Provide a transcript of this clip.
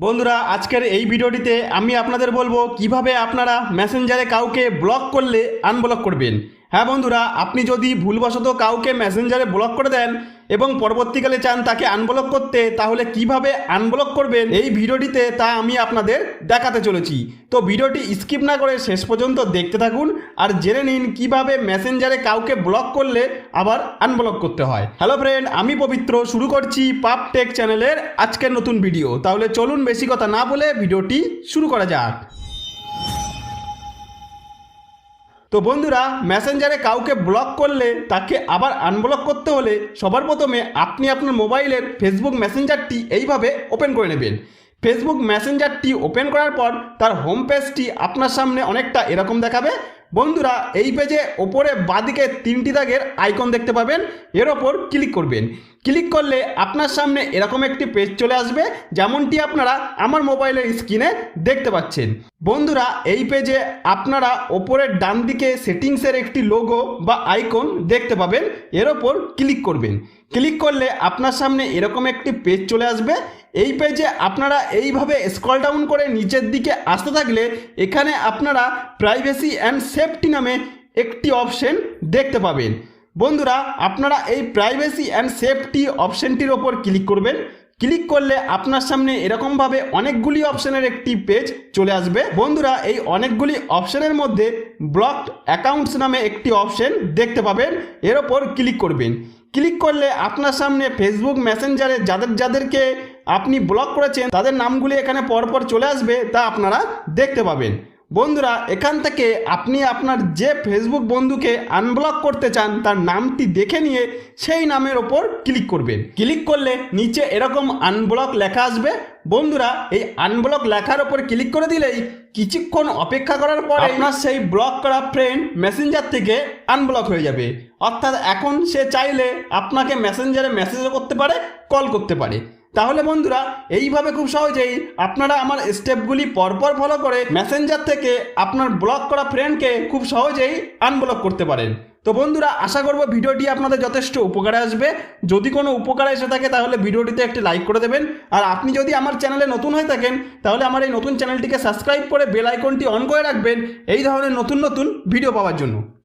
বন্ধুরা, আজকের এই ভিডিওটিতে আমি আপনাদের বলব কীভাবে আপনারা মেসেঞ্জারে কাউকে ব্লক করলে আনব্লক করবেন। হ্যাঁ বন্ধুরা, আপনি যদি ভুলবশত কাউকে মেসেঞ্জারে ব্লক করে দেন এবং পরবর্তীকালে চান তাকে আনব্লক করতে, তাহলে কীভাবে আনব্লক করবেন এই ভিডিওটিতে তা আমি আপনাদের দেখাতে চলেছি। তো ভিডিওটি স্কিপ না করে শেষ পর্যন্ত দেখতে থাকুন আর জেনে নিন কীভাবে মেসেঞ্জারে কাউকে ব্লক করলে আবার আনব্লক করতে হয়। হ্যালো ফ্রেন্ড আমি পবিত্র, শুরু করছি পাপ টেক চ্যানেলের আজকের নতুন ভিডিও তাহলে চলুন বেশি কথা না বলে ভিডিওটি শুরু করা যাক। তো বন্ধুরা মেসেঞ্জারে কাউকে ব্লক করলে, তাকে আবার আনব্লক করতে হলে সবার প্রথমে আপনি আপনার মোবাইলের ফেসবুক মেসেঞ্জারটি এইভাবে ওপেন করে নেবেন। ফেসবুক মেসেঞ্জারটি ওপেন করার পর তার হোম পেজটি আপনার সামনে অনেকটা এরকম দেখাবে। বন্ধুরা, এই পেজে ওপরে বাদিকে তিনটি দাগের আইকন দেখতে পাবেন। এর ওপর ক্লিক করবেন। ক্লিক করলে আপনার সামনে এরকম একটি পেজ চলে আসবে, যেমনটি আপনারা আমার মোবাইলের স্ক্রিনে দেখতে পাচ্ছেন। বন্ধুরা, এই পেজে আপনারা ওপরের ডান দিকে সেটিংসের একটি লোগো বা আইকন দেখতে পাবেন। এর ওপর ক্লিক করবেন। ক্লিক করলে আপনার সামনে এরকম একটি পেজ চলে আসবে। এই পেজে আপনারা এইভাবে স্ক্রল ডাউন করে নিচের দিকে আসতে থাকলে এখানে আপনারা প্রাইভেসি অ্যান্ড সেফটি নামে একটি অপশন দেখতে পাবেন। বন্ধুরা, আপনারা এই প্রাইভেসি অ্যান্ড সেফটি অপশনটির ওপর ক্লিক করবেন। ক্লিক করলে আপনার সামনে এরকমভাবে অনেকগুলি অপশনের একটি পেজ চলে আসবে। বন্ধুরা, এই অনেকগুলি অপশনের মধ্যে ব্লকড অ্যাকাউন্টস নামে একটি অপশন দেখতে পাবেন। এর ওপর ক্লিক করবেন। ক্লিক করলে আপনার সামনে ফেসবুক মেসেঞ্জারে যাদের যাদেরকে আপনি ব্লক করেছেন, তাদের নামগুলি এখানে পরপর চলে আসবে তা আপনারা দেখতে পাবেন। বন্ধুরা এখান থেকে আপনি আপনার যে ফেসবুক বন্ধুকে আনব্লক করতে চান তার নামটি দেখে নিয়ে সেই নামের ওপর ক্লিক করবেন। ক্লিক করলে নিচে এরকম আনব্লক লেখা আসবে। বন্ধুরা এই আনব্লক লেখার ওপর ক্লিক করে দিলেই কিছুক্ষণ অপেক্ষা করার পর আপনার সেই ব্লক করা ফ্রেন্ড মেসেঞ্জার থেকে আনব্লক হয়ে যাবে। অর্থাৎ এখন সে চাইলে আপনাকে মেসেঞ্জারে মেসেজও করতে পারে কল করতে পারে। তাহলে বন্ধুরা, এইভাবে খুব সহজেই আপনারা আমার স্টেপগুলি পরপর ফলো করে মেসেঞ্জার থেকে আপনার ব্লক করা ফ্রেন্ডকে খুব সহজেই আনব্লক করতে পারেন। তো বন্ধুরা, আশা করব ভিডিওটি আপনাদের যথেষ্ট উপকারে আসবে। যদি কোনো উপকারে এসে থাকে, তাহলে ভিডিওটিতে একটি লাইক করে দেবেন। আর আপনি যদি আমার চ্যানেলে নতুন হয়ে থাকেন, তাহলে আমার এই নতুন চ্যানেলটিকে সাবস্ক্রাইব করে বেল আইকনটি অন করে রাখবেন, এই ধরনের নতুন নতুন ভিডিও পাওয়ার জন্য।